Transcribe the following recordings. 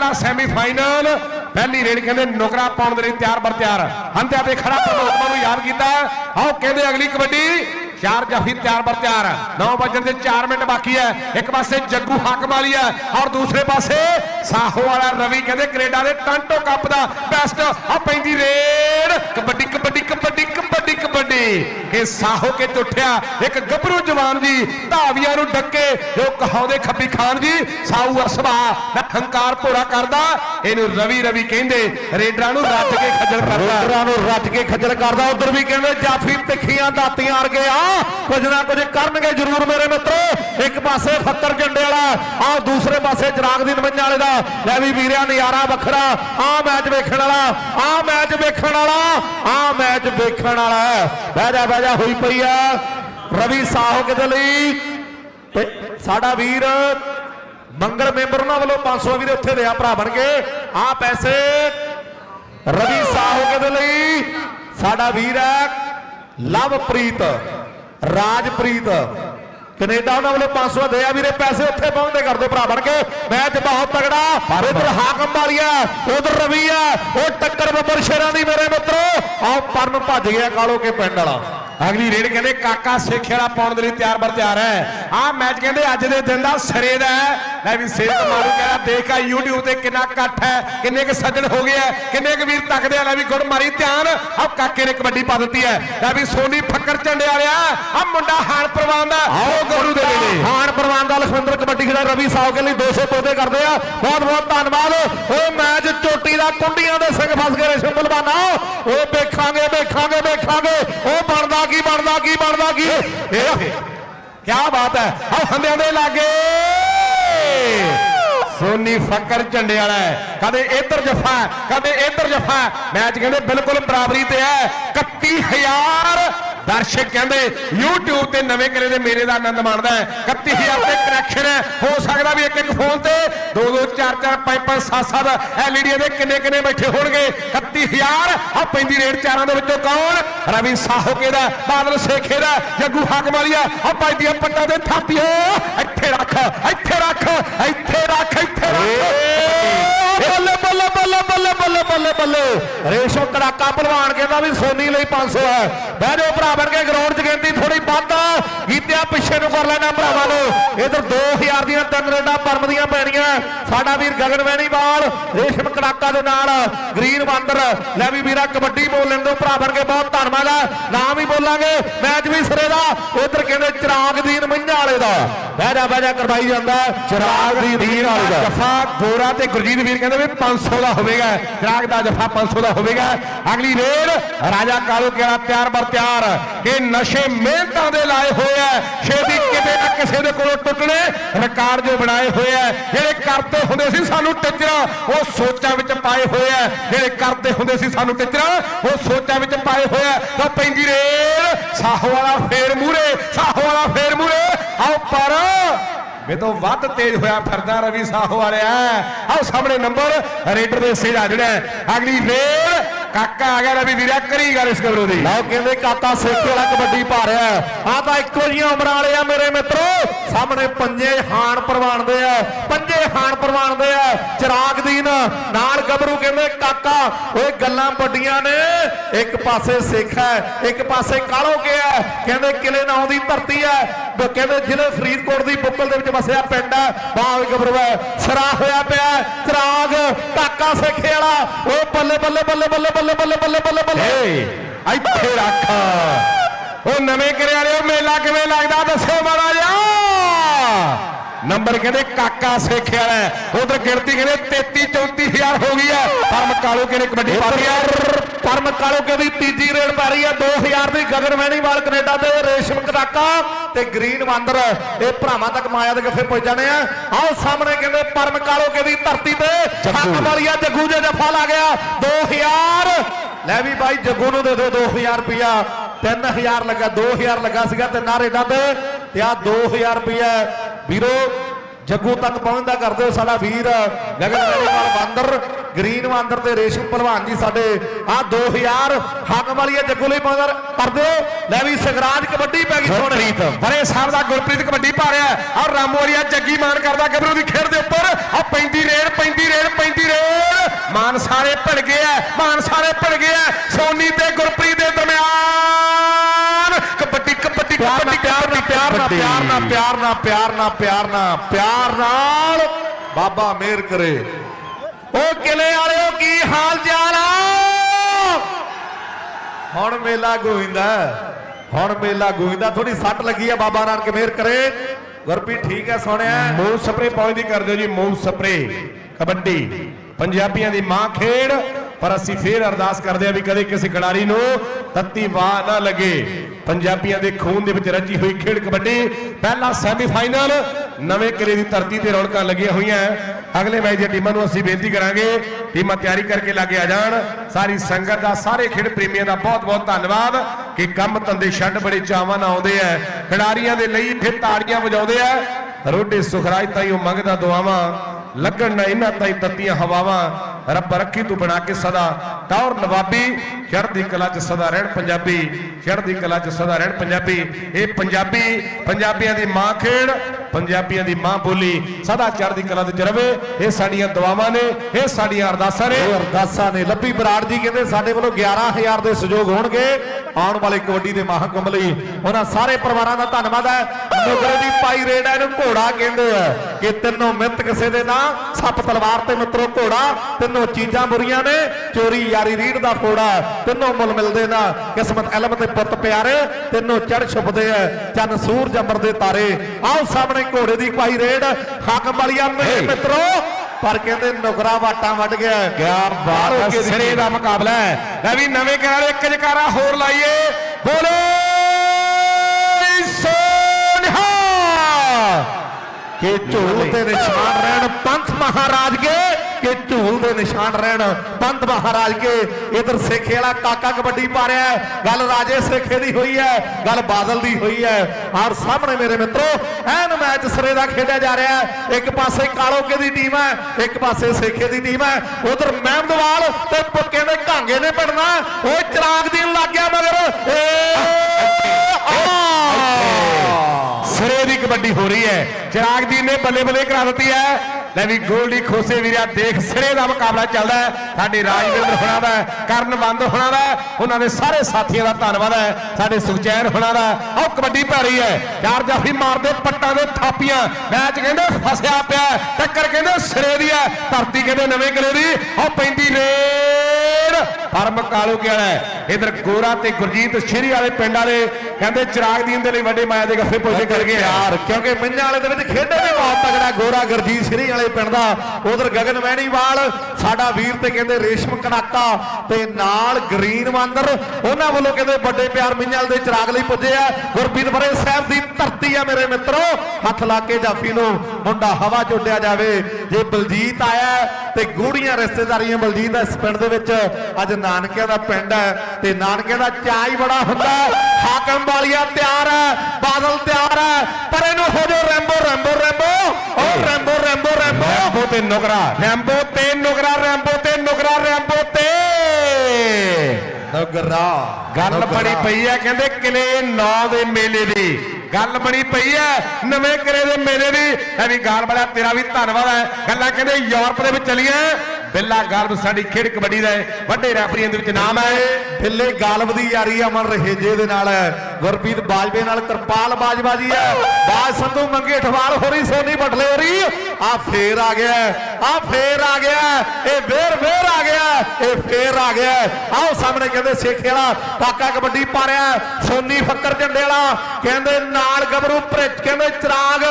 ਪਹਿਲਾ ਸੈਮੀਫਾਈਨਲ ਪਹਿਲੀ ਰੇਡ ਕਹਿੰਦੇ ਨੁਕਰਾ ਪਾਉਣ ਦੇ ਲਈ ਤਿਆਰ ਬਰ ਤਿਆਰ। ਹੰਦਿਆਂ ਤੇ ਖੜਾ ਪਰਮਾਤਮਾ ਨੂੰ ਯਾਦ ਕੀਤਾ। ਆਓ ਕਹਿੰਦੇ ਅਗਲੀ ਕਬੱਡੀ। ਚਾਰ ਜਾਫੀ ਤਿਆਰ ਬਰ ਤਿਆਰ। 9 ਵਜਣ ਦੇ 4 ਮਿੰਟ ਬਾਕੀ ਹੈ। ਇੱਕ ਪਾਸੇ ਜੱਗੂ ਹਾਕਮ ਵਾਲੀ ਹੈ ਔਰ ਦੂਸਰੇ ਪਾਸੇ ਸਾਹੋ ਵਾਲਾ ਰਵੀ ਕਹਿੰਦੇ ਕੈਨੇਡਾ ਦੇ ਟਾਂਟੋ ਕੱਪ ਦਾ ਬੈਸਟ ਆ ਪੈਂਦੀ ਰੇਡ। ਕਬੱਡੀ ਕਬੱਡੀ ਕਬੱਡੀ ਕਬੱਡੀ ਕਬੱਡੀ। ਕਿ ਸਾਹੋ ਕੇ ਟੁੱਟਿਆ ਇੱਕ ਗੱਭਰੂ ਜਵਾਨ ਜੀ ਧਾਵੀਆਂ ਨੂੰ ਡੱਕੇ, ਜੋ ਕਹਾਉਂਦੇ ਖੱਬੀ ਖਾਨ ਜੀ, ਸਾਊ ਅਸਬਾ ਦਾ ਹੰਕਾਰ ਭੋਰਾ ਕਰਦਾ। ਇਹਨੂੰ ਰਵੀ ਰਵੀ ਕਹਿੰਦੇ, ਰੇਡਰਾਂ ਨੂੰ ਰੱਜ ਕੇ ਖੱਜਲ ਕਰਦਾ। ਰੋਡਰਾਂ ਨੂੰ ਰੱਜ ਕੇ ਖੱਜਲ ਕਰਦਾ। ਉਧਰ ਵੀ ਕਹਿੰਦੇ, ਜਾਫੀ ਤਿੱਖੀਆਂ ਦਾਤੀਆਂ ਅਰਗੇ ਆ। ਕੁਝ ਨਾ ਕੁਝ ਕਰਨਗੇ ਜ਼ਰੂਰ ਮੇਰੇ ਮਿੱਤਰੋ। ਇੱਕ ਪਾਸੇ ਫੱਤਰ ਝੰਡੇ ਵਾਲਾ ਆ ਦੂਸਰੇ ਪਾਸੇ ਚਰਾਗ ਦੀ ਨਵੰਜਾਂ ਵਾਲੇ ਦਾ। ਲੈ ਵੀ ਵੀਰਿਆ, ਨਜ਼ਾਰਾ ਵੱਖਰਾ। ਆ ਮੈਚ ਵੇਖਣ ਵਾਲਾ ਆ ਮੈਚ ਵੇਖਣ ਵਾਲਾ ਆ ਮੈਚ ਵੇਖਣ ਵਾਲਾ ਬਹਿ ਜਾ ਬਹਿ ਜਾ, ਹੋਈ ਪਈ ਆ। ਰਵੀ ਸਾਹੋ ਕਿਤੇ ਲਈ? ਤੇ ਸਾਡਾ ਵੀਰ ਮੰਗਲ ਮੈਂਬਰ ਉਹਨਾਂ ਵੱਲੋਂ 500 ਵੀਰੇ ਉੱਥੇ ਦੇ ਆ ਭਰਾ ਬਣ ਕੇ ਆ ਪੈਸੇ ਰਵੀ ਸਾਹੋਕੇ ਦੇ ਲਈ? ਸਾਡਾ ਵੀਰ ਹੈ ਲਵਪ੍ਰੀਤ। ਰਾਜਪ੍ਰੀਤ ਕੈਨੇਡਾ ਉਹਨਾਂ ਵੱਲੋਂ 500 ਦੇ ਆ ਵੀਰੇ ਪੈਸੇ ਉੱਥੇ ਪਹੁੰਚਦੇ ਕਰਦੇ ਭਰਾ ਬਣ ਕੇ। ਮੈਚ ਬਹੁਤ ਤਗੜਾ ਇਧਰ ਹਾਕਮ ਵਾਲੀਆ ਉਧਰ ਰਵੀ ਆ ਉਹ ਟੱਕਰ ਬੱਬਰ ਸ਼ੇਰਾਂ ਦੀ ਮੇਰੇ ਮਿੱਤਰੋ। ਆਹ ਪਰਨ ਭੱਜ ਗਿਆ ਕਾਲੋ ਕੇ ਪਿੰਡ ਵਾਲਾ। ਅਗਲੀ ਰੇਡ ਕਹਿੰਦੇ ਕਾਕਾ ਸੇਖੇ ਵਾਲਾ ਪਾਉਣ ਦੇ ਲਈ ਤਿਆਰ ਬਰ ਤਿਆਰ ਹੈ। ਆਹ ਮੈਚ ਕਹਿੰਦੇ ਅੱਜ ਦੇ ਦਿਨ ਦਾ ਸਿਰੇ ਦਾ ਹੈ। ਲੈ ਵੀ ਸੇਖ ਮਾਰੂ ਕਹਿੰਦਾ ਦੇਖ ਆ YouTube ਤੇ ਕਿੰਨਾ ਇਕੱਠ ਹੈ ਕਿੰਨੇ ਕੁ ਸੱਜਣ ਹੋ ਗਏ ਹੈ ਕਿੰਨੇ ਕੁ ਵੀਰ ਤੱਕਦੇ ਆ ਲੈ ਵੀ ਗੁੜ ਮਾਰੀ ਧਿਆਨ। ਆ ਕਾਕੇ ਨੇ ਕਬੱਡੀ ਪਾ ਦਿੱਤੀ ਹੈ। ਲੈ ਵੀ ਸੋਨੀ ਫੱਕਰ ਝੰਡੇ ਵਾਲਿਆ ਆ ਮੁੰਡਾ ਹਾਨ ਪ੍ਰਵਾਨ ਦਾ ਆਓ ਗੁਰੂ ਦੇ ਨੇੜੇ। ਹਾਨ ਪ੍ਰਵਾਨ ਲਖਵਿੰਦਰ ਕਬੱਡੀ ਖਿਡਾ ਰਵੀ ਸਾਹਿਬ ਕੇ ਲਈ 200 ਪੌਦੇ ਕਰਦੇ ਆ। ਬਹੁਤ ਬਹੁਤ ਧੰਨਵਾਦ। ਉਹ ਮੈਚ ਚੋਟੀ ਦਾ ਕੁੰਡੀਆਂ ਦੇ ਸਿੰਘ ਫਸ ਗਏ ਰੇਸ਼ਮ ਬਲਵਾਨਾ ਉਹ ਵੇਖਾਂਗੇ ਵੇਖਾਂਗੇ ਵੇਖਾਂਗੇ। ਉਹ ਬਣਦਾ ਕੀ ਬਣਦਾ ਕੀ ਬਣਦਾ ਕੀ? ਇਹ ਕੀ ਬਾਤ ਹੈ। ਆ ਹੰਦਿਆਂ ਦੇ ਲਾਗੇ। ਸੋਨੀ ਫੱਕਰ ਝੰਡੇ ਵਾਲਾ ਕਦੇ ਇੱਧਰ ਜਫਾ ਕਦੇ ਇੱਧਰ ਜਫਾ ਮੈਚ ਕਹਿੰਦੇ ਬਿਲਕੁਲ ਬਰਾਬਰੀ ਤੇ ਹੈ। 31000 ਦਰਸ਼ਕ ਕਹਿੰਦੇ, YouTube ਤੇ ਨਵੇਂ ਕਰੇ ਦੇ ਮੇਰੇ ਦਾ ਆਨੰਦ ਮਾਣਦਾ ਹੈ। 31000 ਤੇ ਕਨੈਕਸ਼ਨ ਹੈ। ਹੋ ਸਕਦਾ ਵੀ ਇੱਕ ਇੱਕ ਫੋਨ ਤੇ 2 2 4 4 5 5 7 7 ਐਲਈਡੀ ਦੇ ਕਿੰਨੇ ਕਿੰਨੇ ਬੈਠੇ ਹੋਣਗੇ। 31000 ਆ ਪੈਂਦੀ ਰੇਡ ਚਾਰਾਂ ਦੇ ਵਿੱਚੋਂ ਕੌਣ? ਰਵੀ ਸਾਹੋਕੇ ਦਾ, ਬਾਦਲ ਸੇਖੇ ਦਾ, ਜੱਗੂ ਹਾਕਮ ਵਾਲੀਆ ਆ। ਪੈਂਦੀਆਂ ਪੱਟਾਂ ਦੇ ਥਾਪੀਓ। ਇੱਥੇ ਰੱਖ ਇੱਥੇ ਰੱਖ ਇੱਥੇ ਰੱਖ ਇੱਥੇ ਰੱਖ। ਬੱਲੇ ਬੱਲੇ ਬੱਲੇ ਬੱਲੇ ਬੱਲੇ ਬੱਲੇ ਬੱਲੇ। ਰੇਸ਼ੋ ਕੜਾਕਾ ਪਹਿਲਵਾਨ ਕਹਿੰਦਾ ਵੀ ਸੋਨੀ ਲਈ 500 ਹੈ। ਬਹਿ ਜਾਓ ਭਰਾ ਬਣ ਕੇ ਗਰਾਊਂਡ 'ਚ ਗਿਣਤੀ ਥੋੜੀ ਵੱਧ ਆ। ਗੀਤਿਆ ਪਿੱਛੇ ਨੂੰ ਕਰ ਲੈਣਾ ਭਰਾਵਾਂ ਨੂੰ। ਇਧਰ 2000 ਦੀਆਂ ਤਿੰਨ ਰੇਡਾਂ ਪਰਮ ਦੀਆਂ ਪੈਣੀਆਂ। ਸਾਡਾ ਵੀਰ ਗਗਨ ਵੈਣੀਵਾਲ, ਰੇਸ਼ਮ ਕੜਾਕਾ ਦੇ ਨਾਲ। ਗ੍ਰੀਨ ਬਾਂਦਰ, ਲੈ ਵੀ ਵੀਰਾ ਕਬੱਡੀ ਬੋਲਣ ਤੋਂ ਭਰਾ ਬਣ ਕੇ ਬਹੁਤ ਧੰਨਵਾਦ ਆ ਨਾਮ ਹੀ ਬੋਲਾਂਗੇ। ਮੈਚ ਵੀ ਸਿਰੇ ਦਾ ਉਧਰ ਕਹਿੰਦੇ ਚਿਰਾਗ ਦੀਨ ਮੰਝਾ ਵਾਲੇ ਦਾ। ਬਹਿ ਜਾ ਬਹਿ ਜਾ ਕਰਵਾਈ ਜਾਂਦਾ ਚਿਰਾਗ ਦੀ ਦੀਨ ਵਾਲੇ ਦਾ। ਜਫਾ ਗੋਰਾ ਤੇ ਗੁਰਜੀਤ ਵੀਰ ਕਹਿੰਦੇ ਵੀ 500 ਦਾ ਹੋਵੇਗਾ। ਚਿਰਾਗ ਦਾ ਜਫਾ 500 ਦਾ ਹੋਵੇਗਾ। ਅਗਲੀ ਰੇਡ ਰਾਜਾ ਕਾਲੂ ਕਿਹੜਾ ਤਿਆਰ ਬਰ ਤਿਆਰ। ਕਿ ਨਸ਼ੇ ਮਿਹਨਤਾਂ ਦੇ ਲਾਏ ਹੋਏ ਆ। ਛੇਤੀ ਕਿਤੇ ਨਾ ਕਿਸੇ ਦੇ ਕੋਲੋਂ ਟੁੱਟਣੇ ਰਿਕਾਰਡ ਜੋ ਬਣਾਏ ਹੋਏ ਆ। ਜਿਹੜੇ ਕਰਦੇ ਹੁੰਦੇ ਸੀ ਸਾਨੂੰ ਟਿਚਰਾ ਉਹ ਸੋਚਾਂ ਵਿੱਚ ਪਾਏ ਹੋਏ ਆ। ਜਿਹੜੇ ਕਰਦੇ ਹੁੰਦੇ ਸੀ ਸਾਨੂੰ ਟਿਚਰਾ ਉਹ ਸੋਚਾਂ ਵਿੱਚ ਪਾਏ ਹੋਏ ਆ। ਤਾਂ ਪੈਂਦੀ ਰੇਡ ਸਾਹੋ ਵਾਲਾ ਫੇਰ ਮੂਰੇ ਸਾਹ ਵਾਲਾ ਫੇਰ ਮੂਰੇ ਆਓ ਪਰ ਵੇ ਤੋਂ ਵੱਧ ਤੇਜ਼ ਹੋਇਆ ਫਿਰਦਾ ਰਵੀ ਸਾਹੋ ਵਾਲਿਆ। ਆਓ ਸਾਹਮਣੇ ਨੰਬਰ, ਰੇਡਰ ਦੇ ਸਿਰ ਆ ਜਿਹੜਾ। ਅਗਲੀ ਰੇਡ ਕਾਕਾ ਆ ਗਿਆ ਰਵੀ ਵੀਰਾ ਕਰੀ ਗੱਲ ਇਸ ਗਬਰੂ ਦੀ। ਲਓ ਕਹਿੰਦੇ ਕਾਕਾ ਸੇਖੇ ਵਾਲਾ ਕਬੱਡੀ ਪਾ ਰਿਹਾ ਆ ਤਾਂ ਇੱਕੋ ਜੀਆਂ ਉਮਰਾਂ ਵਾਲੇ ਆ ਮੇਰੇ ਮਿੱਤਰੋ। ਸਾਹਮਣੇ ਪੰਜੇ ਹਾਣ ਪ੍ਰਵਾਨ ਦੇ ਆ ਪੰਜੇ ਹਾਣ ਪ੍ਰਵਾਨ ਦੇ ਆ। ਚਿਰਾਗ ਦੀਨ ਨਾਲ ਗੱਭਰੂ ਕਹਿੰਦੇ ਕਾਕਾ ਓਏ ਗੱਲਾਂ ਵੱਡੀਆਂ ਨੇ। ਇੱਕ ਪਾਸੇ ਸਿੱਖ ਹੈ, ਇੱਕ ਪਾਸੇ ਕਾਲੋ ਕੇ ਹੈ। ਕਹਿੰਦੇ ਕਿਲੇ ਨਾਂ ਦੀ ਧਰਤੀ ਹੈ। ਕਹਿੰਦੇ ਜ਼ਿਲ੍ਹੇ ਫਰੀਦਕੋਟ ਦੀ ਬੁੱਕਲ ਦੇ ਵਿੱਚ ਵਸਿਆ ਪਿੰਡ ਹੈ ਬਾਲ ਗੱਭਰੂ ਸਰਾ ਹੋਇਆ ਪਿਆ ਹੈ। ਟਾਕਾ ਕਾਕਾ ਸੇਖੇ ਵਾਲਾ ਉਹ ਬੱਲੇ ਬੱਲੇ ਬੱਲੇ ਬੱਲੇ ਬੱਲੇ ਬੱਲੇ ਬੱਲੇ ਬੱਲੇ ਬੱਲੇ ਇੱਥੇ ਰੱਖ ਉਹ ਨਵੇਂ ਕਰੇ ਵਾਲਿਓ, ਮੇਲਾ ਕਿਵੇਂ ਲੱਗਦਾ ਦੱਸੋ ਮਾੜਾ ਜਿਹਾ ਨੰਬਰ ਕਹਿੰਦੇ ਕਾਕਾ ਸੇਖੇ ਵਾਲਾ ਉਧਰ ਗਿਣਤੀ ਕਹਿੰਦੇ 33 34000 ਹੋ ਗਈ ਹੈ। ਪਰਮ ਕਾਲੂ ਕਿਹਨੇ ਕਬੱਡੀ ਪਾ ਰਹੀ ਹੈ? ਪਰਮ ਕਾਲੋਕੇ ਦੀ ਤੀਜੀ ਰੇਡ ਪੈ ਰਹੀ ਹੈ। 2000 ਦੀ ਗਗਨ ਵੈਣੀਵਾਲ ਕੈਨੇਡਾ ਤੇ ਰੇਸ਼ਮ ਕਟਾਕਾ ਤੇ ਗ੍ਰੀਨ ਬਾਂਦਰ ਇਹ ਭਰਾਵਾਂ ਤੱਕ ਮਾਇਆ ਦੇ ਗੱਫੇ ਪਹੁੰਚ ਜਾਣੇ ਆ। ਆਓ ਸਾਹਮਣੇ ਕਹਿੰਦੇ ਪਰਮ ਕਾਲੋਕੇ ਦੀ ਧਰਤੀ ਤੇ ਹੱਕ ਵਾਲੀਆ ਜੱਗੂ ਜੇ ਜਫਾ ਲਾ ਗਿਆ। 2000 ਲੈ ਵੀ ਬਾਈ ਜੱਗੂ ਨੂੰ ਦੇ ਦਿਓ 2000 ਰੁਪਿਆ 3000 ਲੱਗਾ 2000 ਲੱਗਾ ਸੀਗਾ ਤੇ ਨਾ ਰੇਡਾਂ ਤੇ ਤੇ ਆ 2000 ਰੁਪਿਆ ਵੀਰੋ ਜੱਗੂ ਤੱਕ ਪਹੁੰਚਦਾ ਕਰਦੇ ਹੋ ਸਾਡਾ ਵੀਰ ਗਗਨ ਵੈਲੀਵਾਲ ਬਾਂਦਰ ਗ੍ਰੀਨ ਬਾਂਦਰ ਤੇ ਰੇਸ਼ਮ ਪਹਿਲਵਾਨ ਜੀ ਸਾਡੇ। ਆ 2000 ਹੱਕ ਵਾਲੀਆ ਜੱਗੂ ਲਈ ਕਰਦੇ ਹੋ? ਲੈ ਵੀ ਸਗਰਾਜ ਕਬੱਡੀ ਪੈ ਗਈ ਸੋਹਣੀ ਗੁਰਪ੍ਰੀਤ। ਬੜੇ ਸਾਹਿਬ ਦਾ ਗੁਰਪ੍ਰੀਤ ਕਬੱਡੀ ਪਾ ਰਿਹਾ ਔਰ ਰਾਮੋਲੀਆ ਜੱਗੀ ਮਾਨ ਕਰਦਾ ਗੱਭਰੂ ਦੀ ਖੇਡ ਦੇ ਉੱਪਰ। ਆ ਪੈਂਦੀ ਰੇਡ ਪੈਂਦੀ ਰੇਡ ਪੈਂਦੀ ਸਾਰੇ ਭਿੜ ਗਏ ਐ ਮਾਨ ਸਾਰੇ ਭਿੜ ਗਏ ਸੋਨੀ ਤੇ ਪਿਆਰ ਨਾਲ ਪਿਆਰ ਨਾਲ ਪਿਆਰ ਨਾਲ ਪਿਆਰ ਨਾਲ ਪਿਆਰ ਨਾਲ ਪਿਆਰ ਨਾਲ ਬਾਬਾ ਮਿਹਰ ਕਰੇ। ਉਹ ਕਿਲੇ ਵਾਲਿਓ ਕੀ ਹਾਲ ਚਾਲ ਆ? ਹੁਣ ਮੇਲਾ ਗੋਇੰਦਾ ਹੁਣ ਮੇਲਾ ਗੋਇੰਦਾ। ਥੋੜੀ ਸੱਟ ਲੱਗੀ ਆ ਬਾਬਾ ਨਾਨਕ ਮਿਹਰ ਕਰੇ। ਗੁਰਪ੍ਰੀਤ ਠੀਕ ਹੈ ਸੋਹਣਿਆ। ਮੂਵ ਸਪਰੇ ਪਹੁੰਚਦੀ ਕਰ ਦਿਓ ਜੀ ਮੂਵ ਸਪਰੇ ਕਬੱਡੀ। ਪੰਜਾਬੀਆਂ ਦੀ ਮਾਂ ਖੇਡ। ਪਰ ਅਸੀਂ ਫੇਰ ਅਰਦਾਸ ਕਰਦੇ ਆ ਵੀ ਕਦੇ ਕਿਸੇ ਖਿਡਾਰੀ ਨੂੰ ਤੱਤੀ ਵਾਹ ਨਾ ਲੱਗੇ। ਪੰਜਾਬੀਆਂ ਦੇ ਖੂਨ ਦੇ ਵਿੱਚ ਰਚੀ ਹੋਈ ਖੇਡ ਕਬੱਡੀ, ਪਹਿਲਾ ਸੈਮੀਫਾਈਨਲ ਨਵੇਂ ਕਿਲੇ ਦੀ ਧਰਤੀ ਤੇ ਰੌਣਕਾਂ ਲੱਗੀਆਂ ਹੋਈਆਂ ਅਗਲੇ ਮੈਚ ਦੀਆਂ ਟੀਮਾਂ ਨੂੰ ਅਸੀਂ ਬੇਨਤੀ ਕਰਾਂਗੇ, ਟੀਮਾਂ ਤਿਆਰੀ ਕਰਕੇ ਲਾਗੇ ਆ ਜਾਣ। ਸਾਰੀ ਸੰਗਤ ਦਾ, ਸਾਰੇ ਖੇਡ ਪ੍ਰੇਮੀਆਂ ਦਾ ਬਹੁਤ ਬਹੁਤ ਧੰਨਵਾਦ ਕਿ ਕੰਮ ਧੰਦੇ ਛੱਡ ਬੜੇ ਚਾਵਾਂ ਨਾਲ ਆਉਂਦੇ ਆ ਖਿਡਾਰੀਆਂ ਦੇ ਲਈ ਫਿਰ ਤਾੜੀਆਂ ਵਜਾਉਂਦੇ ਆ ਰੋਡੇ ਸੁਖਰਾਜ ਤਾਈ ਉਹ ਮੰਗਦਾ ਦੁਆਵਾਂ, ਲੱਗਣ ਨਾ ਇਹਨਾਂ ਤਾਈ ਤੱਤੀਆਂ ਹਵਾਵਾਂ। ਰੱਬ ਰੱਖੀ ਤੂੰ ਬਣਾ ਕੇ ਸਦਾ। ਟੌਰ ਨਵਾਬੀ, ਚੜ੍ਹਦੀ ਕਲਾ ਚ ਸਦਾ ਰਹਿਣ ਪੰਜਾਬੀ, ਚੜ੍ਹਦੀ ਕਲਾ ਚ ਸਦਾ ਰਹਿਣ ਪੰਜਾਬੀ। ਇਹ ਪੰਜਾਬੀ, ਪੰਜਾਬੀਆਂ ਦੀ ਮਾਂ ਖੇਡ, ਪੰਜਾਬੀਆਂ ਦੀ ਮਾਂ ਬੋਲੀ। ਸਦਾ ਚੜ੍ਹਦੀ ਕਲਾ ਚ ਰਵੇ। ਇਹ ਸਾਡੀਆਂ ਦੁਆਵਾਂ ਨੇ, ਇਹ ਸਾਡੀਆਂ ਅਰਦਾਸਾਂ ਨੇ। ਇਹ ਅਰਦਾਸਾਂ ਨੇ। ਲੱਭੀ ਬਰਾੜ ਜੀ ਕਹਿੰਦੇ, ਸਾਡੇ ਵੱਲੋਂ 11000 ਦੇ ਸਹਿਯੋਗ ਹੋਣਗੇ ਆਉਣ ਵਾਲੇ ਕਬੱਡੀ ਦੇ ਮਹਾਕੁੰਭ ਲਈ। ਉਹਨਾਂ ਸਾਰੇ ਪਰਿਵਾਰਾਂ ਦਾ ਧੰਨਵਾਦ ਹੈ। ਨੁਗਰੇ ਦੀ ਪਾਈ ਰੇਡ ਹੈ ਇਹਨੂੰ ਘੋੜਾ ਕਹਿੰਦੇ ਆ ਕਿ ਤਿੰਨੋਂ ਮਿੱਤ ਕਿਸੇ ਦੇ ਨਾਂ, ਸੱਪ ਤਲਵਾਰ ਤੇ ਮਿੱਤਰੋ ਘੋੜਾ, ਤਿੰਨੋਂ ਚੀਜ਼ਾਂ ਬੁਰੀਆਂ ਨੇ। ਚੋਰੀ ਯਾਰੀ ਰੀੜ ਦਾ ਫੋੜਾ ਤਿੰਨੋਂ ਮੁੱਲ ਮਿਲਦੇ ਨਾ। ਕਿਸਮਤ ਇਲਮ ਤੇ ਪੁੱਤ ਪਿਆਰੇ ਤਿੰਨੋਂ ਚੜ ਛੁਪਦੇ ਆ ਚੰਨ ਸੂਰਜ ਅੰਬਰ ਦੇ ਤਾਰੇ। ਆਓ ਸਾਹਮਣੇ ਘੋੜੇ ਦੀ ਪਾਈ ਰੇਡ। ਹਾਕਮ ਵਾਲੀਆ ਮੇਰੇ ਮਿੱਤਰੋ ਪਰ ਕਹਿੰਦੇ ਨੁਕਰਾ ਵਾਟਾਂ ਵੱਢ ਗਿਆ। ਕਿਆ ਬਾਤ ਹੈ ਸਿਰੇ ਦਾ ਮੁਕਾਬਲਾ ਹੈ। ਲੈ ਵੀ ਨਵੇਂ ਕਿਨਾਰੇ ਇੱਕ ਜਕਾਰਾ ਹੋਰ ਲਾਈਏ। ਬੋਲੇ ਸੋਨਹਾ! ਕਿ ਝੂਲ ਦੇ ਨਿਸ਼ਾਨ ਰਹਿਣ ਪੰਥ ਮਹਾਰਾਜ ਕੇ। ਕਿ ਝੂਲ ਦੇ ਨਿਸ਼ਾਨ ਰਹਿਣ। ਪੰਥ ਮਹਾਰਾਜ ਕੇ ਇਧਰ ਸੇਖੇ ਵਾਲਾ ਕਾਕਾ ਕਬੱਡੀ ਪਾ ਰਿਹਾ ਹੈ। ਗੱਲ ਰਾਜੇ ਸੇਖੇ ਦੀ ਹੋਈ ਹੈ ਗੱਲ ਬਾਦਲ ਦੀ ਹੋਈ ਹੈ। ਔਰ ਸਾਹਮਣੇ ਮੇਰੇ ਮਿੱਤਰੋ ਐਨ ਮੈਚ ਸਿਰੇ ਦਾ ਖੇਡਿਆ ਜਾ ਰਿਹਾ ਹੈ। ਇੱਕ ਪਾਸੇ ਕਾਲੋਕੇ ਦੀ ਟੀਮ ਹੈ ਇੱਕ ਪਾਸੇ ਸੇਖੇ ਦੀ ਟੀਮ ਹੈ। ਉਧਰ ਮਹਿਮਦਵਾਲ ਤੇ ਪੁੱਕੇ ਦੇ ਘਾਂਗੇ ਨੇ ਪੜਨਾ ਉਹ ਚਰਾਗ ਦੀਨ ਲੱਗ ਗਿਆ ਮਗਰ। ਏ ਸਿਰੇ ਦੀ ਕਬੱਡੀ ਹੋ ਰਹੀ ਹੈ। ਚਿਰਾਗਦੀਨ ਨੇ ਬੱਲੇ ਬੱਲੇ ਕਰਾ ਦਿੱਤੀ ਹੈ। ਲੈ ਵੀ ਗੋਲਡੀ ਖੋਸੇ ਵੀਰਿਆ, ਦੇਖ ਸਿਰੇ ਦਾ ਮੁਕਾਬਲਾ ਚੱਲਦਾ ਹੈ। ਸਾਡੇ ਰਾਜਵਿੰਦਰ ਹੋਣਾ ਦਾ ਕਰਨ ਬੰਦ ਹੋਣਾ ਦਾ ਉਹਨਾਂ ਦੇ ਸਾਰੇ ਸਾਥੀਆਂ ਦਾ ਧੰਨਵਾਦ ਹੈ। ਸਾਡੇ ਸੁਖਚੈਨ ਹੋਣਾ ਦਾ ਆਹ ਕਬੱਡੀ ਪੈ ਹੈ। ਚਾਰ ਜਾਫੀ ਮਾਰਦੇ, ਪੱਟਾਂ ਦੇ ਥਾਪੀਆਂ, ਮੈਚ ਕਹਿੰਦੇ ਫਸਿਆ ਪਿਆ ਹੈ। ਟੱਕਰ ਕਹਿੰਦੇ ਸਿਰੇ ਦੀ ਹੈ, ਧਰਤੀ ਕਹਿੰਦੇ ਨਵੇਂ ਕਿਲੇ ਦੀ, ਆਹ ਪੈਂਦੀ ਰੇਡ ਫਰਮ ਕਾਲੂ ਕਿਹੜਾ ਇਧਰ ਗੋਰਾ ਤੇ ਗੁਰਜੀਤ ਸ਼ੇਰੀ ਵਾਲੇ ਪਿੰਡ ਵਾਲੇ ਕਹਿੰਦੇ ਚਿਰਾਗਦੀਨ ਦੇ ਲਈ ਵੱਡੇ ਮਾਇਆ ਦੇ ਗੱਫੇ ਪੁੱਜੇ ਕਰ ਗਏ ਯਾਰ ਕਿਉਂਕਿ ਮਿੰਝਾਂ ਵਾਲੇ ਦੇ ਵਿੱਚ ਖੇਡੇ ਵੀ ਬਹੁਤ ਤਗੜਾ ਗੋਰਾ ਗੁਰਜੀਤ ਸ੍ਰੀ ਵਾਲੇ ਪਿੰਡ ਦਾ, ਉਧਰ ਗਗਨ ਮਹਿਣੀਵਾਲ ਸਾਡਾ ਵੀਰ ਤੇ ਕਹਿੰਦੇ ਰੇਸ਼ਮ ਕਨਾਕਾ ਤੇ ਨਾਲ ਗ੍ਰੀਨ ਬਾਂਦਰ, ਉਹਨਾਂ ਵੱਲੋਂ ਕਹਿੰਦੇ ਵੱਡੇ ਪਿਆਰ ਮਿੰਝਾਂ ਦੇ ਚਿਰਾਗ ਲਈ ਪੁੱਜੇ ਆ। ਗੁਰਪ੍ਰੀਤ ਬਰੇ ਸਾਹਿਬ ਦੀ ਧਰਤੀ ਆ ਮੇਰੇ ਮਿੱਤਰੋ, ਹੱਥ ਲਾ ਕੇ ਜਾਫੀ ਨੂੰ ਮੁੰਡਾ ਹਵਾ ਚੋਟਿਆ ਜਾਵੇ। ਜੇ ਬਲਜੀਤ ਆਇਆ ਤੇ ਗੂੜੀਆਂ ਰਿਸ਼ਤੇਦਾਰੀਆਂ ਬਲਜੀਤ ਦਾ ਇਸ ਪਿੰਡ ਦੇ ਵਿੱਚ ਅੱਜ ਨਾਨਕਿਆਂ ਦਾ ਪਿੰਡ ਹੈ ਤੇ ਨਾਨਕਿਆਂ ਦਾ ਚਾਅ ਹੀ ਬੜਾ ਹੁੰਦਾ। ਹਾਕਮ ਵਾਲੀਆ ਤਿਆਰ ਹੈ ਬਾਦਲ ਤਿਆਰ ਹੈ ਪਰ ਇਹਨੂੰ ਹੋ ਜੋ ਰੈਂਬੋ ਰੈਂਬੋ ਰੈਂਬੋ ਉਹ ਰੈਂਬੋ ਰੈਂਬੋ ਰੈਂਬੋ। ਰੈਂਬੋ ਤੇ ਨੁਕਰਾ। ਰੈਂਬੋ ਤੇ ਨੁਕਰਾ ਰੈਂਬੋ ਤੇ ਨੁਕਰਾ ਰੈਂਬੋ ਤੇ। ਨਗਰਾ ਗੱਲ ਬਣੀ ਪਈ ਹੈ ਕਹਿੰਦੇ ਕਿਲੇ 9 ਦੇ ਮੇਲੇ ਦੀ। ਗੱਲ ਬਣੀ ਪਈ ਹੈ ਨਵੇਂ ਕਿਲੇ ਦੇ ਮੇਲੇ ਦੀ। ਐ ਵੀ ਗਾਲ ਵਾਲਾ ਤੇਰਾ ਵੀ ਧੰਨਵਾਦ ਹੈ। ਗੱਲਾਂ ਕਹਿੰਦੇ ਯੂਰਪ ਦੇ ਵਿੱਚ ਚਲੀਆਂ। ਬਿੱਲਾ ਗਾਲਬ ਸਾਡੀ ਖੇਡ ਕਬੱਡੀ ਦਾ ਵੱਡੇ ਰੈਫਰੀਆਂ ਦੇ ਵਿੱਚ ਨਾਮ ਹੈ। ਢਿੱਲੇ ਗਾਲਬ ਦੀ ਯਾਰੀ ਅਮਨ ਰਹੇਜੇ ਦੇ ਨਾਲ ਗੁਰਪ੍ਰੀਤ ਬਾਜਵੇ ਨਾਲ ਕਿਰਪਾਲ ਬਾਜਬਾਜੀ ਹੈ। ਬਾਜ ਸੰਧੂ ਮੰਗੇ ਠਵਾਲ ਹੋ ਰਹੀ, ਸੋਨੀ ਬਟਲੇ ਹੋ ਰਹੀ ਆ ਫੇਰ ਆ ਗਿਆ ਆ ਫੇਰ ਆ ਗਿਆ ਇਹ ਫੇਰ ਫੇਰ ਆ ਗਿਆ ਇਹ ਫੇਰ ਆ ਗਿਆ ਆਓ ਸਾਹਮਣੇ ਕਹਿੰਦੇ ਸੇਖੇ ਵਾਲਾ ਕਾਕਾ ਕਬੱਡੀ ਪਾ ਰਿਹਾ ਸੋਨੀ ਫੱਕਰ ਝੰਡੇ ਵਾਲਾ ਕਹਿੰਦੇ ਨਾਲ ਗਬਰੂ ਭ੍ਰਿਜ ਕਹਿੰਦੇ ਚਰਾਗ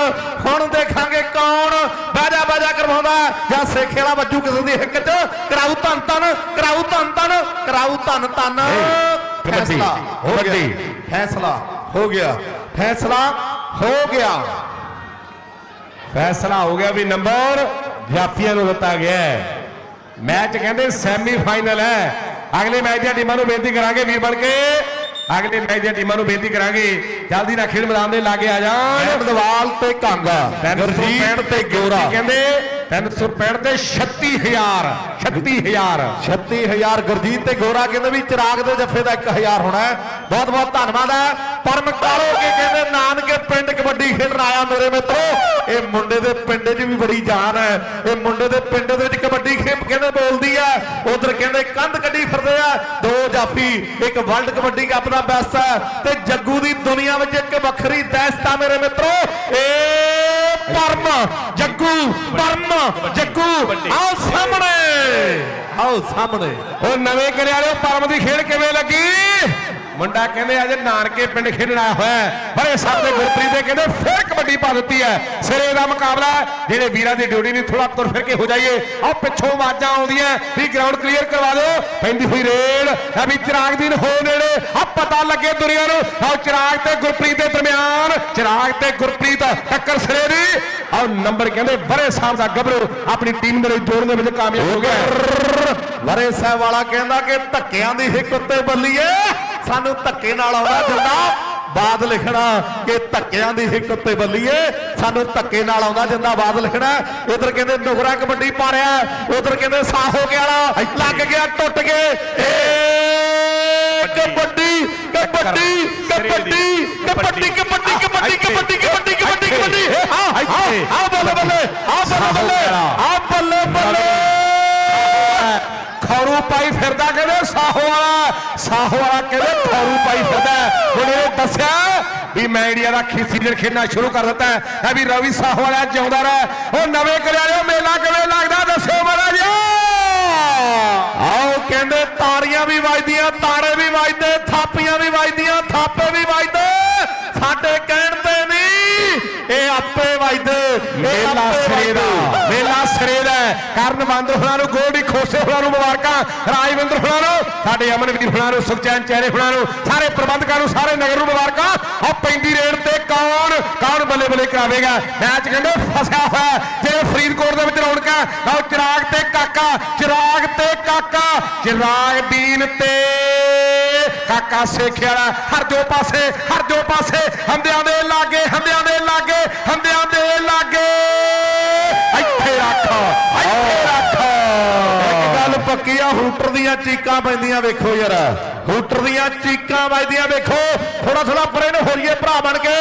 ਹੁਣ ਦੇਖਾਂਗੇ ਕੌਣ ਬਾਜਾ ਬਾਜਾ ਕਰਵਾਉਂਦਾ ਜਾਂ ਸੇਖੇ ਵਾਲਾ ਵੱਜੂ ਕਿਸੇ ਦੀ ਹਿੱਕ 'ਚ? ਕਰਾਊ ਧੰਨ ਧੰਨ ਕਰਾਊ ਧੰਨ ਧੰਨ ਕਰਾਊ ਧੰਨ ਧੰਨ। ਫੈਸਲਾ ਹੋ ਗਿਆ। ਫੈਸਲਾ ਹੋ ਗਿਆ। ਫੈਸਲਾ ਹੋ ਗਿਆ। ਫੈਸਲਾ ਹੋ ਗਿਆ ਵੀ ਨੰਬਰ ਜਾਫੀਆਂ ਨੂੰ ਦਿੱਤਾ ਗਿਆ ਹੈ। ਮੈਚ ਕਹਿੰਦੇ ਸੈਮੀ ਫਾਈਨਲ ਹੈ। ਅਗਲੇ ਮੈਚ ਦੀਆਂ ਟੀਮਾਂ ਨੂੰ ਬੇਨਤੀ ਕਰਾਂਗੇ ਵੀਰ ਬਣ ਕੇ। ਅਗਲੇ ਮੈਚ ਦੀਆਂ ਟੀਮਾਂ ਨੂੰ ਬੇਨਤੀ ਕਰਾਂਗੇ। ਜਲਦੀ ਨਾਲ ਖੇਡ ਮੈਦਾਨ ਦੇ ਲਾਗੇ ਆ ਜਾਣ। ਅਹਿਮਦਵਾਲ ਤੇ ਕਾਂਗਾ। ਗੁਰਜੀਤ ਤੇ ਗੋਰਾ। ਕਹਿੰਦੇ 365 ਤੇ 36000 36000 36000 ਗੁਰਜੀਤ ਤੇ ਗੋਰਾ ਕਹਿੰਦੇ ਵੀ ਚਿਰਾਗ ਦੇ ਜੱਫੇ ਦਾ 1000 ਹੋਣਾ ਬਹੁਤ ਬਹੁਤ ਧੰਨਵਾਦ ਹੈ। ਪਰਮ ਕਾਲੋ ਕੇ ਕਹਿੰਦੇ, ਨਾਨਕੇ ਪਿੰਡ ਕਬੱਡੀ ਖੇਡਣ ਆਇਆ ਮੇਰੇ ਮਿੱਤਰੋ। ਇਹ ਮੁੰਡੇ ਦੇ ਪਿੰਡ 'ਚ ਵੀ ਬੜੀ ਜਾਨ ਹੈ। ਇਹ ਮੁੰਡੇ ਦੇ ਪਿੰਡ ਦੇ ਵਿੱਚ ਕਬੱਡੀ ਖੇਡ ਕਹਿੰਦੇ ਬੋਲਦੀ ਹੈ। ਉਧਰ ਕਹਿੰਦੇ, ਕੰਧ ਕੱਢੀ ਫਿਰਦੇ ਆ। ਦੋ ਜਾਫੀ, ਇੱਕ ਵਰਲਡ ਕਬੱਡੀ ਕੱਪ ਦਾ ਬੈਸਟ ਹੈ। ਤੇ ਜੱਗੂ ਦੀ ਦੁਨੀਆ ਵਿੱਚ ਇੱਕ ਵੱਖਰੀ ਦਹਿਸ਼ਤ ਆ ਮੇਰੇ ਮਿੱਤਰੋ ਇਹ ਪਰਮ ਜੱਗੂ ਪਰਮ ਜੱਗੂ ਆਓ ਸਾਹਮਣੇ। ਆਓ ਸਾਹਮਣੇ। ਉਹ ਨਵੇਂ ਕਰਿਆ ਵਾਲੇ ਪਰਮ ਦੀ ਖੇਡ ਕਿਵੇਂ ਲੱਗੀ? ਮੁੰਡਾ ਕਹਿੰਦੇ ਅੱਜ ਨਾਨਕੇ ਪਿੰਡ ਖੇਡਣ ਹੋਇਆ ਹੈ ਬੜੇ ਦੇ ਗੁਰਪ੍ਰੀਤ ਦੇ ਕਹਿੰਦੇ, ਫਿਰ ਕਬੱਡੀ ਪਾ ਦਿੱਤੀ ਹੈ। ਸਿਰੇ ਦਾ ਮੁਕਾਬਲਾ ਜਿਹੜੇ ਵੀਰਾਂ ਦੀ ਡਿਊਟੀ ਨਹੀਂ ਥੋੜਾ ਤੁਰ ਫਿਰ ਕੇ ਹੋ ਜਾਈਏ। ਆਹ ਪਿੱਛੋਂ ਆਵਾਜ਼ਾਂ ਆਉਂਦੀਆਂ ਵੀ ਗਰਾਊਂਡ ਕਲੀਅਰ ਕਰਵਾ ਦਿਓ। ਪੈਂਦੀ ਹੋਈ ਰੇਡ ਆ ਵੀ ਚਿਰਾਗ ਦੀ ਹੋ ਨੇੜੇ। ਆ ਪਤਾ ਲੱਗੇ ਦੁਨੀਆ ਨੂੰ। ਆਹ ਚਿਰਾਗ ਤੇ ਗੁਰਪ੍ਰੀਤ ਦੇ ਦਰਮਿਆਨ। ਚਿਰਾਗ ਤੇ ਗੁਰਪ੍ਰੀਤ ਟੱਕਰ ਸਿਰੇ ਦੀ। ਆਹ ਨੰਬਰ ਕਹਿੰਦੇ ਬੜੇ ਸਾਹਿਬ ਦਾ ਗੱਭਰੂ ਆਪਣੀ ਟੀਮ ਦੇ ਲਈ ਜੋੜਨ ਦੇ ਵਿੱਚ ਕਾਮਯਾਬ ਹੋ ਗਿਆ ਹੈ। ਵਰੇ ਸਾਹਿਬ ਵਾਲਾ ਕਹਿੰਦਾ ਕਿ ਧੱਕਿਆਂ ਦੀ ਹਿੱਕ ਉੱਤੇ ਬੱਲੀਏ। ਸਾਨੂੰ ਧੱਕੇ ਨਾਲ ਆਉਣਾ ਜਿੰਦਾ। ਬਾਦ ਲਿਖਣਾ ਕਿ ਧੱਕਿਆਂ ਦੀ ਹਿੱਕ ਉੱਤੇ ਬੱਲੀਏ ਸਾਨੂੰ ਧੱਕੇ ਨਾਲ ਆਉਂਦਾ ਜਿੰਦਾ ਬਾਦ ਲਿਖਣਾ ਇਧਰ ਕਹਿੰਦੇ ਨੁਗਰਾ ਕਬੱਡੀ ਪਾ ਰਿਹਾ ਉਧਰ ਕਹਿੰਦੇ ਸਾਹੋ ਕੇ ਵਾਲਾ। ਲੱਗ ਗਿਆ ਟੁੱਟ ਗਏ। ਏ ਕਬੱਡੀ ਕਬੱਡੀ ਕਬੱਡੀ ਕਬੱਡੀ ਕਬੱਡੀ ਕਬੱਡੀ ਕਬੱਡੀ ਕਬੱਡੀ ਕਬੱਡੀ ਕਬੱਡੀ। ਆ ਆ ਬੱਲੇ ਬੱਲੇ ਆ ਬੱਲੇ ਬੱਲੇ। ਆ ਬੱਲੇ। ਫਿਰਦਾ ਕਹਿੰਦੇ, ਸਾਹੋ ਵਾਲਾ ਸਾਹੋ ਵਾਲਾ ਕਹਿੰਦੇ ਖੌਰੂ ਪਾਈ ਫਿਰਦਾ ਉਹਨੇ ਇਹ ਦੱਸਿਆ ਵੀ ਮੈਂ ਇੰਡੀਆ ਦਾ ਖੀ- ਖੇਡਣਾ ਸ਼ੁਰੂ ਕਰ ਦਿੱਤਾ ਹੈ। ਵੀ ਰਵੀ ਸਾਹੋ ਵਾਲਾ ਜਿਉਂਦਾ ਰਹਿ। ਉਹ ਨਵੇਂ ਕਰਿਆਲੇ ਮੇਲਾ ਕਿਵੇਂ ਲੱਗਦਾ, ਦੱਸਿਓ ਮਾੜਾ ਜੀ। ਆਓ ਕਹਿੰਦੇ ਤਾੜੀਆਂ ਵੀ ਵੱਜਦੀਆਂ ਤਾੜੇ ਵੀ ਵੱਜਦੇ, ਥਾਪੀਆਂ ਵੀ ਵੱਜਦੀਆਂ, ਥਾਪੇ ਵੀ ਵੱਜਦੇ। ਸਾਡੇ ਕਹਿਣ ਤੇ ਨਹੀਂ ਇਹ ਆਪੇ ਵੱਜਦੇ ਮੇਲਾ ਸਿਰੇ ਦਾ। ਮੇਲਾ ਸਿਰੇ ਦਾ। ਕਰਨ ਬੰਦ ਹੋਣਾ ਨੂੰ ਗੋਲਡੀ ਖੋਸੇ ਹੋਣਾ ਨੂੰ ਮੁਬਾਰਕਾਂ ਰਾਜਵਿੰਦਰ ਹੋਣਾ ਨੂੰ ਸਾਡੇ ਅਮਨਵੀਰ ਹੋਣਾ ਨੂੰ ਸੁਖਚੈਨ ਚਿਹਰੇ ਹੋਣਾ ਨੂੰ ਸਾਰੇ ਪ੍ਰਬੰਧਕਾਂ ਨੂੰ ਸਾਰੇ ਨਗਰ ਨੂੰ ਮੁਬਾਰਕਾਂ ਆ ਪੈਂਦੀ ਰੇਡ ਤੇ ਕੌਣ ਕੌਣ ਬੱਲੇ ਬੱਲੇ ਕਰਾਵੇਗਾ ਮੈਚ ਕਹਿੰਦੇ ਫਸਿਆ ਹੋਇਆ। ਜਿਵੇਂ ਫਰੀਦਕੋਟ ਦੇ ਵਿੱਚ ਰੌਣਕਾਂ ਆਓ ਚਿਰਾਗ ਤੇ ਕਾਕਾ ਚਿਰਾਗ ਤੇ ਕਾਕਾ ਚਿਰਾਗ ਦੀਨ ਤੇ ਕਾਕਾ ਸੇਖਿਆ ਵਾਲਾ, ਹਰ ਜੋ ਪਾਸੇ, ਹਰ ਜੋ ਪਾਸੇ, ਹੰਦਿਆਂ ਦੇ ਲਾਗੇ, ਹੰਦਿਆਂ ਦੇ ਲਾਗੇ, ਹੰਦਿਆਂ ਦੇ ਲਾਗੇ। ਇੱਥੇ ਰੱਖ ਇੱਥੇ ਰੱਖ। ਇੱਕ ਗੱਲ ਪੱਕੀ ਆ, ਹੂਟਰ ਦੀਆਂ ਚੀਕਾਂ ਪੈਂਦੀਆਂ ਵੇਖੋ ਯਾਰ। ਹੂਟਰ ਦੀਆਂ ਚੀਕਾਂ ਵੱਜਦੀਆਂ ਵੇਖੋ। ਥੋੜਾ ਥੋੜਾ ਪਰੇ ਨੂੰ ਹੋਰੀਏ ਭਰਾ ਬਣ ਕੇ।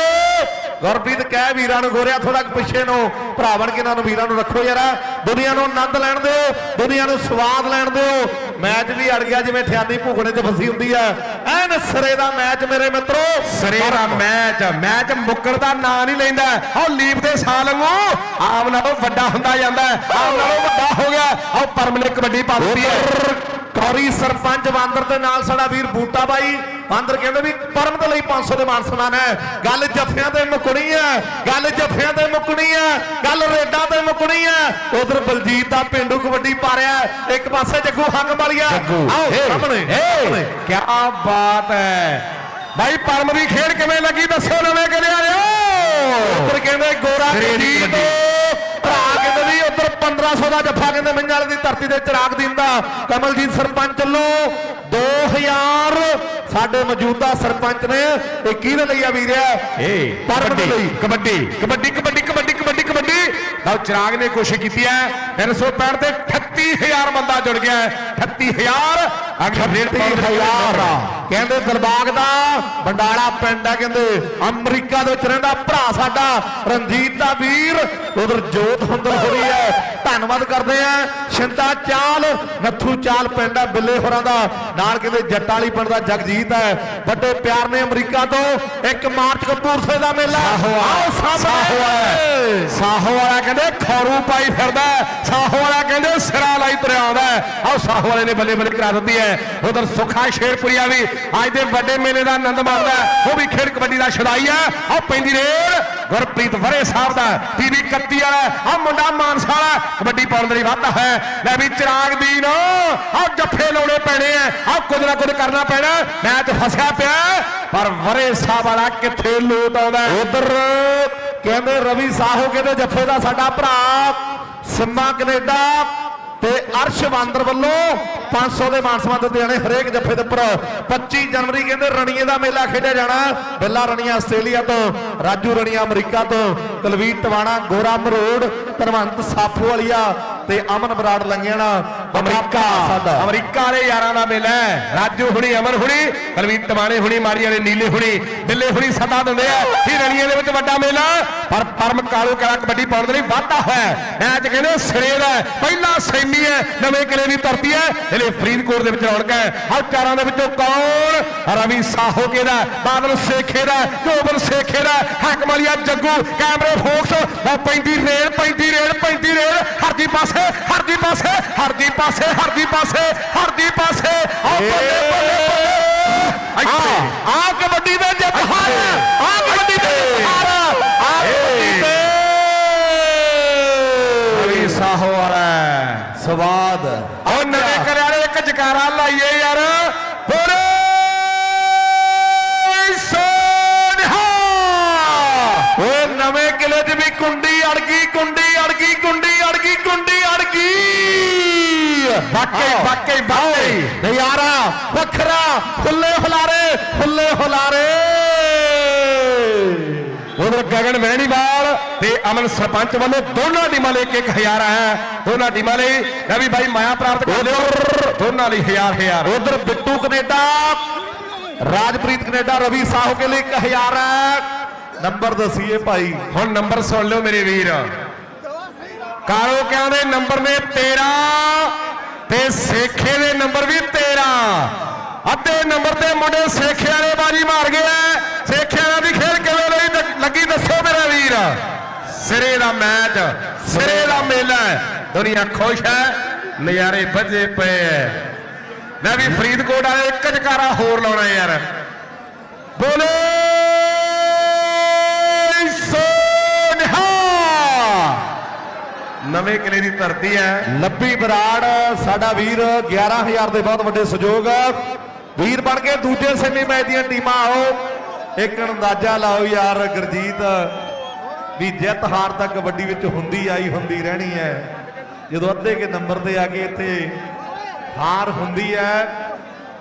ਗੁਰਪ੍ਰੀਤ ਕਹਿ ਵੀਰਾਂ ਨੂੰ ਗੋਰਿਆ ਥੋੜਾ ਪਿੱਛੇ ਨੂੰ। ਭਰਾ ਬਣ ਕੇ ਇਹਨਾਂ ਨੂੰ ਵੀਰਾਂ ਨੂੰ ਰੱਖੋ ਯਾਰ। ਦੁਨੀਆ ਨੂੰ ਆਨੰਦ ਲੈਣ ਦਿਓ, ਦੁਨੀਆ ਨੂੰ ਸਵਾਦ ਲੈਣ ਦਿਓ। ਮੈਚ ਵੀ ਅੜ ਗਿਆ, ਜਿਵੇਂ ਠਿਆਨੀ ਭੂਖਣੇ 'ਚ ਫਸੀ ਹੁੰਦੀ ਆ। ਐਨ ਸਿਰੇ ਦਾ ਮੈਚ ਮੇਰੇ ਮਿੱਤਰੋ। ਸਰੇ ਦਾ ਮੈਚ ਮੈਚ ਮੁੱਕਣ ਦਾ ਨਾਂ ਨਹੀਂ ਲੈਂਦਾ। ਉਹ ਲੀਪ ਦੇ ਸਾਲ ਵਾਂਗੂ ਆਮ ਨਾਲੋਂ ਵੱਡਾ ਹੁੰਦਾ ਜਾਂਦਾ। ਆਮ ਨਾਲੋਂ ਵੱਡਾ ਹੋ ਗਿਆ। ਉਹ ਪਰਮ ਨੇ ਕਬੱਡੀ ਪਾ ਦਿੱਤੀ ਹੈ ਕੌਰੀ ਸਰਪੰਚ ਬਾਂਦਰ ਦੇ ਨਾਲ ਸਾਡਾ ਵੀਰ ਬੂਟਾ ਬਾਈ। ਬਾਂਦਰ ਕਹਿੰਦੇ ਵੀ ਪਰਮ ਦੇ ਲਈ 500 ਦੇ ਮਾਨ ਸਨਮਾਨ ਹੈ। ਗੱਲ ਜੱਫਿਆਂ ਤੇ ਮੁੱਕਣੀ ਹੈ। ਗੱਲ ਜੱਫਿਆਂ ਤੇ ਮੁੱਕਣੀ ਹੈ। ਗੱਲ ਰੇਡਾਂ ਤੇ ਮੁੱਕਣੀ ਹੈ। ਉਧਰ ਬਲਜੀਤ ਦਾ ਪਿੰਡੂ ਕਬੱਡੀ ਪਾ ਰਿਹਾ। ਇੱਕ ਪਾਸੇ ਜੱਗੂ ਹੰਗ ਵਾਲੀਆ। ਆਓ ਸਾਹਮਣੇ। ਕੀ ਬਾਤ ਹੈ। ਭਾਈ ਪਰਮ ਦੀ ਖੇਡ ਕਿਵੇਂ ਲੱਗੀ ਦੱਸੋ ਨਵੇਂ ਕਰਿਆ ਰਿਓ ਉਧਰ ਕਹਿੰਦੇ ਗੋਰਾ ਕਬੱਡੀ। ਭਰਾ ਕਹਿੰਦੇ ਵੀ ਉਧਰ 1500 ਦਾ ਜੱਫਾ ਕਹਿੰਦੇ ਮੰਝਾਲ ਦੀ ਧਰਤੀ ਤੇ ਚਿਰਾਗ ਦਿੰਦਾ। ਕਮਲਜੀਤ ਸਰਪੰਚ ਵੱਲੋਂ 2000 ਸਾਡੇ ਮੌਜੂਦਾ ਸਰਪੰਚ ਨੇ ਇਹ ਕਿਹਦੇ ਲਈ ਆ ਵੀਰਿਆ ਏ ਪਰਮ ਦੇ ਲਈ। ਕਬੱਡੀ ਕਬੱਡੀ ਕਬੱਡੀ ਕਬੱਡੀ ਕਬੱਡੀ ਕਬੱਡੀ। ਤਾਂ ਚਿਰਾਗ ਨੇ ਕੋਸ਼ਿਸ਼ ਕੀਤੀ ਹੈ। 365 ਤੇ 38000 ਬੰਦਾ ਜੁੜ ਗਿਆ ਹੈ। 38000 ਅਗਲੇ ਰੇਡ 30000 ਕਹਿੰਦੇ ਦਿਲਬਾਗ ਦਾ ਬੰਡਾਲਾ ਪਿੰਡ ਆ ਕਹਿੰਦੇ ਅਮਰੀਕਾ ਦੇ ਵਿੱਚ ਰਹਿੰਦਾ ਭਰਾ ਸਾਡਾ ਰਣਜੀਤ ਦਾ ਵੀਰ। ਉਧਰ ਜੋਤ ਹੁੰਦਰ ਹੋਰੀ ਹੈ। ਧੰਨਵਾਦ ਕਰਦੇ ਆ ਸ਼ਿੰਦਾ ਚਾਲ ਨੱਥੂ ਚਾਲ ਪਿੰਡ ਆ ਬਿੱਲੇ ਹੋਰਾਂ ਦਾ। ਨਾਲ ਕਹਿੰਦੇ ਜੱਟਾਂ ਵਾਲੀ ਪਿੰਡ ਦਾ ਜਗਜੀਤ ਹੈ। ਵੱਡੇ ਪਿਆਰ ਨੇ ਅਮਰੀਕਾ ਤੋਂ 1 ਮਾਰਚ ਕਪੂਰਥਲੇ ਦਾ ਮੇਲਾ। ਆਓ ਸਾਹੋ ਸਾਹਮਣੇ ਸਾਹੋ ਵਾਲਾ ਕਹਿੰਦੇ ਖੌਰੂ ਪਾਈ ਫਿਰਦਾ। ਸਾਹੋ ਵਾਲਾ ਕਹਿੰਦੇ ਸਿਰਾ ਲਾਈ ਤੁਰਿਆ ਆਉਂਦਾ। ਆਓ ਸਾਹੋ ਵਾਲੇ ਨੇ ਬੱਲੇ ਬੱਲੇ ਕਰਾ ਦਿੱਤੀ ਹੈ। ਉਧਰ ਸੁਖਾ ਸ਼ੇਰਪੁਰੀਆ ਵੀ ਅੱਜ ਦੇ ਵੱਡੇ ਮੇਲੇ ਦਾ ਆਨੰਦ ਮਾਣਦਾ। ਉਹ ਵੀ ਖੇਡ ਕਬੱਡੀ ਦਾ ਛਡਾਈ ਹੈ। ਆਹ ਪੈਂਦੀ ਰੇਡ। ਗੁਰਪ੍ਰੀਤ ਵਰੇ ਸਾਹਿਬ ਦਾ ਟੀਵੀ 31 ਵਾਲਾ ਆ ਮੁੰਡਾ ਮਾਨਸਾ ਵਾਲਾ ਕਬੱਡੀ ਪਾਉਣ ਦੇ ਲਈ ਵਾਧਾ ਹੈ। ਲੈ ਵੀ ਚਿਰਾਗ ਦੀਨ। ਆਹ ਜੱਫੇ ਲਾਉਣੇ ਪੈਣੇ ਆ ਆਹ ਕੁਝ ਨਾ ਕੁਝ ਕਰਨਾ ਪੈਣਾ। ਮੈਂ ਮੈਚ ਫਸਿਆ ਪਿਆ, ਪਰ ਵਰੇ ਸਾਹਿਬ ਵਾਲਾ ਕਿੱਥੇ ਲੋਟ ਆਉਂਦਾ ਉਧਰ ਕਹਿੰਦੇ ਰਵੀ ਸਾਹੋ ਕਹਿੰਦੇ ਜੱਫੇ ਦਾ ਸਾਡਾ ਭਰਾ, ਸਿੰਮਾ ਕੈਨੇਡਾ ਤੇ ਅਰਸ਼ ਬਾਂਦਰ ਵੱਲੋਂ 500 ਦੇ ਮਾਨ ਸਨਮਾਨ ਦਿੱਤੇ ਜਾਣੇ ਹਰੇਕ ਜੱਫੇ ਦੇ ਉੱਪਰ। 25 ਜਨਵਰੀ ਕਹਿੰਦੇ ਰਣੀਏ ਦਾ ਮੇਲਾ ਖੇਡਿਆ ਜਾਣਾ। ਬਿੱਲਾ ਰਣੀਆ ਆਸਟ੍ਰੇਲੀਆ ਤੋਂ, ਰਾਜੂ ਰਣੀਆ ਅਮਰੀਕਾ ਤੋਂ ਕੁਲਵੀਰ ਟਵਾਣਾ, ਗੋਰਾ ਮਰੋੜ ਧਨਵੰਤ ਸਾਫੂ ਵਾਲੀਆ ਤੇ ਅਮਨ ਬਰਾੜ ਲੰਗਿਆਣਾ ਅਮਰੀਕਾ। ਅਮਰੀਕਾ। ਵਾਲੇ ਯਾਰਾਂ ਦਾ ਮੇਲਾ ਰਾਜੂ ਹੁਣੀ ਅਮਨ ਹੁਣੀ ਕਲਵੀਰ ਟਮਾਣੇ ਹੁਣੀ ਮਾਰੀ ਵਾਲੇ ਨੀਲੇ ਹੁਣੀ ਬਿੱਲੇ ਹੁਣੀ ਸਦਾ ਦਿੰਦੇ ਆ। ਇਹ ਰਣੀਏ ਦੇ ਵਿੱਚ ਵੱਡਾ ਮੇਲਾ। ਪਰ ਪਰਮ ਕਾਲੂ ਕਲਾ ਕਬੱਡੀ ਪਾਉਣ ਦੇ ਲਈ ਵਾਧਾ ਹੋਇਆ ਮੈਚ ਕਹਿੰਦੇ ਸਿਰੇ ਦਾ। ਪਹਿਲਾ ਸੈਮੀ ਹੈ ਨਵੇਂ ਕਿਲੇ ਦੀ ਧਰਤੀ ਹੈ। ਇਹਲੇ ਫਰੀਦਕੋਟ ਦੇ ਵਿੱਚ ਰੌਣਕ ਹੈ। ਹਰ ਚਾਰਾਂ ਦੇ ਵਿੱਚੋਂ ਕੌਣ ਰਵੀ ਸਾਹੋਕੇ ਦਾ ਬਾਦਲ ਸੇਖੇ ਦਾ ਜੋਬਨ ਸੇਖੇ ਦਾ ਹਾਕਮ ਵਾਲੀਆ ਜੱਗੂ ਕੈਮਰੇ ਫੋਕਸ। ਪੈਂਦੀ ਰੇਲ ਪੈਂਦੀ ਰੇਲ ਪੈਂਦੀ ਰੇਲ। ਹਰਦੀ ਪਾਸੇ ਹਰਦੀ ਪਾਸੇ ਹਰਦੀ ਪਾਸੇ ਹਰਦੀ ਪਾਸੇ ਹਰਦੀ ਪਾਸੇ ਆ ਬੱਲੇ ਬੱਲੇ ਬੱਲੇ ਆ ਆ ਕਬੱਡੀ ਦੇ ਜਿੱਤ ਹਾਰ ਆ ਕਬੱਡੀ ਦੇ ਜਿੱਤ ਹਾਰ ਆ ਕਬੱਡੀ ਦੇ ਰਵੀ ਸਾਹੋ ਵਾਲਾ ਸਵਾਦ ਉਹ ਨਵੇਂ ਕਰਿਆ ਵਾਲੇ ਇੱਕ ਜਕਾਰਾ ਲਾਈਏ ਯਾਰ ਬੋਲੇ ਸੋਨਹਾ ਓਏ ਨਵੇਂ ਕਿਲੇ 'ਚ ਵੀ ਕੁੰਡੀ ਅੜ ਗਈ ਕੁੰਡੀ ਅੜ ਗਈ ਕੁੰਡੀ ਅੜ ਗਈ ਕੁੰਡੀ ਅੜ ਗਈ ਵਾਕਈ ਵਾਕਈ ਵਾਕਈ ਨਜ਼ਾਰਾ ਵੱਖਰਾ। ਫੁੱਲੇ ਹੁਲਾਰੇ ਫੁੱਲੇ ਹੁਲਾਰੇ। ਉਧਰ ਗਗਨ ਮਹਿਣੀਵਾਲ ਤੇ ਅਮਨ ਸਰਪੰਚ ਵੱਲੋਂ ਦੋਨਾਂ ਟੀਮਾਂ ਲਈ ਹਜ਼ਾਰ ਹੈ। ਦੋਨਾਂ ਟੀਮਾਂ ਲਈ ਰਵੀ ਬਾਈ ਮਾਇਆ ਪ੍ਰਾਪਤ ਕਰ ਲਿਓ। ਦੋਨਾਂ ਲਈ ਹਜ਼ਾਰ ਹਜ਼ਾਰ। ਉਧਰ ਬਿੱਟੂ ਕੈਨੇਡਾ ਰਾਜਪ੍ਰੀਤ ਕੈਨੇਡਾ ਰਵੀ ਸਾਹੂ ਕੇ ਲਈ 1000 ਹੈ। ਨੰਬਰ ਦਸੀਏ ਭਾਈ। ਹੁਣ ਨੰਬਰ ਸੁਣ ਲਿਓ ਮੇਰੇ ਵੀਰ। ਕਾਲੋ ਕਿਆਂ ਦੇ ਨੰਬਰ ਨੇ 13 ਤੇ ਸੇਖੇ ਦੇ ਨੰਬਰ ਵੀ 13 ਅੱਧੇ ਨੰਬਰ ਤੇ ਮੁੰਡੇ ਸੇਖੇ ਵਾਲੇ ਬਾਜੀ ਮਾਰ ਗਏ ਸੇਖੇ ਵਾਲਿਆਂ ਦੀ ਖੇਡ ਕਿਵੇਂ ਲਈ ਲੱਗੀ ਦੱਸੋ ਮੇਰਾ ਵੀਰ। ਸਿਰੇ ਦਾ ਮੈਚ, ਸਿਰੇ ਦਾ ਮੇਲਾ ਹੈ। ਦੁਨੀਆ ਖੁਸ਼ ਹੈ ਨਜ਼ਾਰੇ ਵੱਜੇ ਪਏ ਐ। ਮੈਂ ਵੀ ਫਰੀਦਕੋਟ ਵਾਲੇ ਇੱਕ ਜਕਾਰਾ ਹੋਰ ਲਾਉਣਾ ਯਾਰ। ਬੋਲੇ! ਨਵੇਂ ਕਿਲੇ ਦੀ ਧਰਤੀ ਹੈ। ਲੱਭੀ ਬਰਾੜ, ਸਾਡਾ ਵੀਰ 11000 ਦੇ ਬਹੁਤ ਵੱਡੇ ਸਹਿਯੋਗ। ਵੀਰ ਬਣ ਕੇ ਦੂਜੇ ਸੈਮੀ ਮੈਚ ਦੀਆਂ ਟੀਮਾਂ ਆਓ। ਇੱਕ ਅੰਦਾਜ਼ਾ ਲਾਓ ਯਾਰ, ਗੁਰਜੀਤ, ਵੀ ਜਿੱਤ ਹਾਰ ਤਾਂ ਕਬੱਡੀ ਵਿੱਚ ਹੁੰਦੀ ਆਈ ਹੁੰਦੀ ਰਹਿਣੀ ਹੈ। ਜਦੋਂ ਅੱਧੇ ਕੇ ਨੰਬਰ ਤੇ ਆ ਕੇ ਇੱਥੇ ਹਾਰ ਹੁੰਦੀ ਹੈ।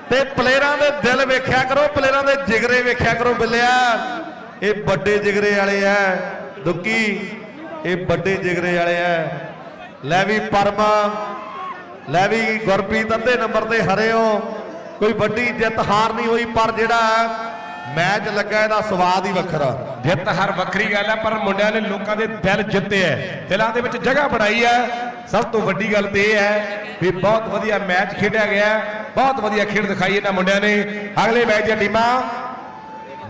ਤੇ ਪਲੇਅਰਾਂ ਦੇ ਦਿਲ ਵੇਖਿਆ ਕਰੋ, ਪਲੇਅਰਾਂ ਦੇ ਜਿਗਰੇ ਵੇਖਿਆ ਕਰੋ ਬਿੱਲਿਆ। ਇਹ ਵੱਡੇ ਜਿਗਰੇ ਵਾਲੇ ਆ ਦੁੱਕੀ ਇਹ ਵੱਡੇ ਜਿਗਰੇ ਵਾਲੇ ਆ। ਲੈ ਵੀ ਪਰਮ, ਲੈ ਵੀ ਗੁਰਪ੍ਰੀਤ ਅੱਧੇ ਨੰਬਰ ਤੇ ਹਰਿਓ। ਕੋਈ ਵੱਡੀ ਜਿੱਤ ਹਾਰ ਨਹੀਂ ਹੋਈ, ਪਰ ਜਿਹੜਾ ਮੈਚ ਲੱਗਾ ਇਹਦਾ ਸਵਾਦ ਹੀ ਵੱਖਰਾ। ਜਿੱਤ ਹਰ ਵੱਖਰੀ ਗੱਲ ਹੈ ਪਰ ਮੁੰਡਿਆਂ ਨੇ ਲੋਕਾਂ ਦੇ ਦਿਲ ਜਿੱਤੇ ਹੈ ਦਿਲਾਂ ਦੇ ਵਿੱਚ ਜਗ੍ਹਾ ਬਣਾਈ ਹੈ ਸਭ ਤੋਂ ਵੱਡੀ ਗੱਲ ਤੇ ਇਹ ਹੈ ਵੀ ਬਹੁਤ ਵਧੀਆ ਮੈਚ ਖੇਡਿਆ ਗਿਆ। ਬਹੁਤ ਵਧੀਆ ਖੇਡ ਦਿਖਾਈ ਇਹਨਾਂ ਮੁੰਡਿਆਂ ਨੇ। ਅਗਲੇ ਮੈਚ ਦੀਆਂ ਟੀਮਾਂ,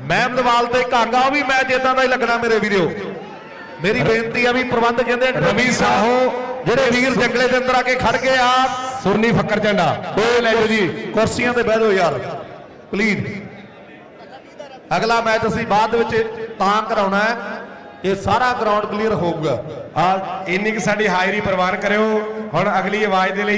ਮਹਿਮਦਵਾਲ ਤੇ ਕਾਂਗਾ ਉਹ ਵੀ ਮੈਚ ਇਦਾਂ ਦਾ ਹੀ ਲੱਗਣਾ ਮੇਰੇ ਵੀਰੋ। ਮੇਰੀ ਬੇਨਤੀ ਆ ਵੀ ਪ੍ਰਬੰਧ ਕਹਿੰਦੇ ਰਵੀ ਸਾਹੋ ਜਿਹੜੇ ਵੀਰ ਜੰਗਲੇ ਦੇ ਅੰਦਰ ਆ ਕੇ ਖੜ ਗਏ ਆ। ਸੁਰਨੀ ਫੱਕਰ ਝੰਡਾ। ਉਹ ਲੈ ਜੀ। ਕੁਰਸੀਆਂ ਤੇ ਬਹਿ ਜਾਓ ਯਾਰ। ਪਲੀਜ਼ ਅਗਲਾ ਮੈਚ ਅਸੀਂ ਬਾਅਦ ਵਿੱਚ ਤਾਂ ਕਰਾਉਣਾ ਹੈ। ਇਹ ਸਾਰਾ ਗਰਾਊਂਡ ਕਲੀਅਰ ਹੋਊਗਾ। ਆ ਇੰਨੀ ਕਿ ਸਾਡੀ ਹਾਜ਼ਰੀ ਪ੍ਰਵਾਨ ਕਰਿਓ। ਹੁਣ ਅਗਲੀ ਆਵਾਜ਼ ਦੇ ਲਈ